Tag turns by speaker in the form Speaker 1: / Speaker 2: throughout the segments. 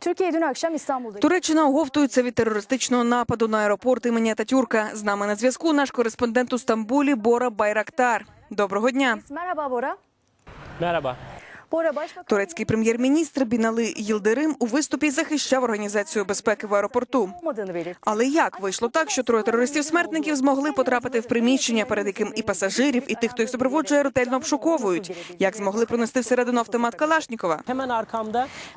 Speaker 1: Türkiye dün akşam İstanbul'da
Speaker 2: Туреччина оговтується від терористичного нападу на аеропорт імені Ататюрка. З нами на зв'язку наш кореспондент у Стамбулі Бора Байрактар. Доброго дня.
Speaker 1: Merhaba Bora.
Speaker 3: Merhaba.
Speaker 2: Турецький прем'єр-міністр Бінали Йилдерим у виступі захищав організацію безпеки в аеропорту. Але як вийшло так, що троє терористів-смертників змогли потрапити в приміщення, перед яким і пасажирів, і тих, хто їх супроводжує, ретельно обшуковують? Як змогли пронести всередину автомат Калашнікова?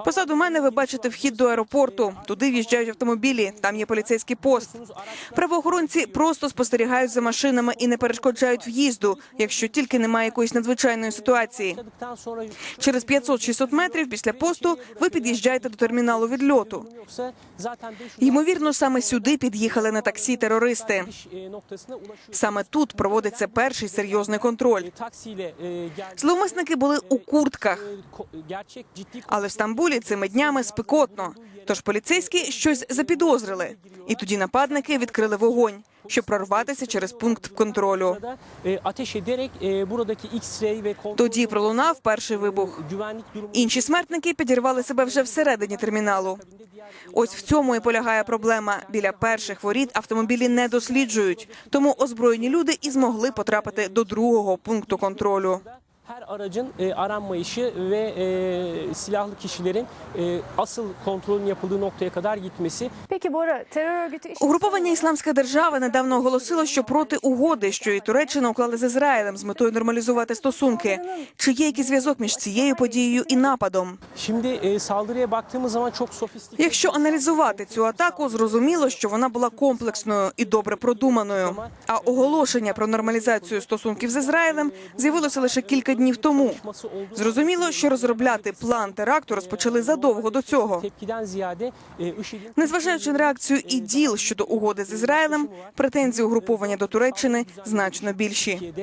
Speaker 2: Позаду мене ви бачите вхід до аеропорту. Туди в'їжджають автомобілі. Там є поліцейський пост. Правоохоронці просто спостерігають за машинами і не перешкоджають в'їзду, якщо тільки немає якоїсь надзвичайної ситуації. Через 500-600 метрів після посту ви під'їжджаєте до терміналу відльоту.
Speaker 3: yoksa zaten 500
Speaker 2: Ймовірно, саме сюди під'їхали на таксі терористи. Саме тут проводиться перший серйозний контроль. Зловмисники були у куртках, але в Стамбулі цими днями спекотно. Тож поліцейські щось запідозрили, і тоді нападники відкрили вогонь, щоб прорватися через пункт контролю. Тоді пролунав перший вибух. Інші смертники підірвали себе вже всередині терміналу. Ось в цьому і полягає проблема. Біля перших воріт автомобілі не досліджують, тому озброєні люди і змогли потрапити до другого пункту контролю.
Speaker 3: Her aracın e, aranma işi ve e, silahlı kişilerin e, asıl kontrolün yapıldığı noktaya kadar gitmesi
Speaker 1: Peki Bora terör örgütü
Speaker 2: Угруповання Ісламська держава недавно оголосило, що проти угоди, що і Туреччина уклали з Ізраїлем з метою нормалізувати стосунки. Чи є якийсь зв'язок між цією подією і нападом?
Speaker 3: Şimdi e, saldırıya baktığımız zaman çok sofistike
Speaker 2: Якщо аналізувати цю атаку, зрозуміло, що вона була комплексною і добре продуманою. А оголошення про нормалізацію стосунків з Ізраїлем з'явилося лише кілька днів тому.
Speaker 3: çalışması
Speaker 2: Зрозуміло, що розробляти план теракту розпочали задовго до цього. Незважаючи на реакцію і діл щодо угоди з Ізраїлем, претензії угруповання до Туреччини значно більші.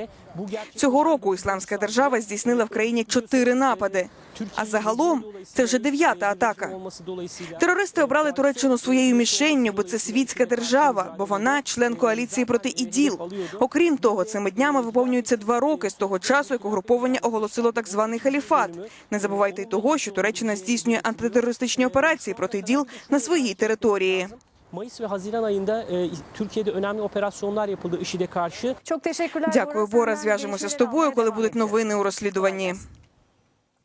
Speaker 2: Цього року ісламська держава здійснила в країні чотири напади. А загалом це вже дев'ята атака. Терористи обрали Туреччину своєю мішенню, бо це світська держава, бо вона член коаліції проти іділ. Окрім того, цими днями виповнюються два роки з того часу, як угруповання оголосило так званий халіфат. Не забувайте й того, що Туреччина здійснює антитерористичні операції проти іділ на своїй території.
Speaker 3: Mayıs ve Haziran ayında e, Türkiye'de önemli operasyonlar yapıldı IŞİD'e karşı.
Speaker 1: Çok teşekkürler
Speaker 2: Дякую, Бора. Зв'яжемося з тобою, коли будуть новини у розслідуванні.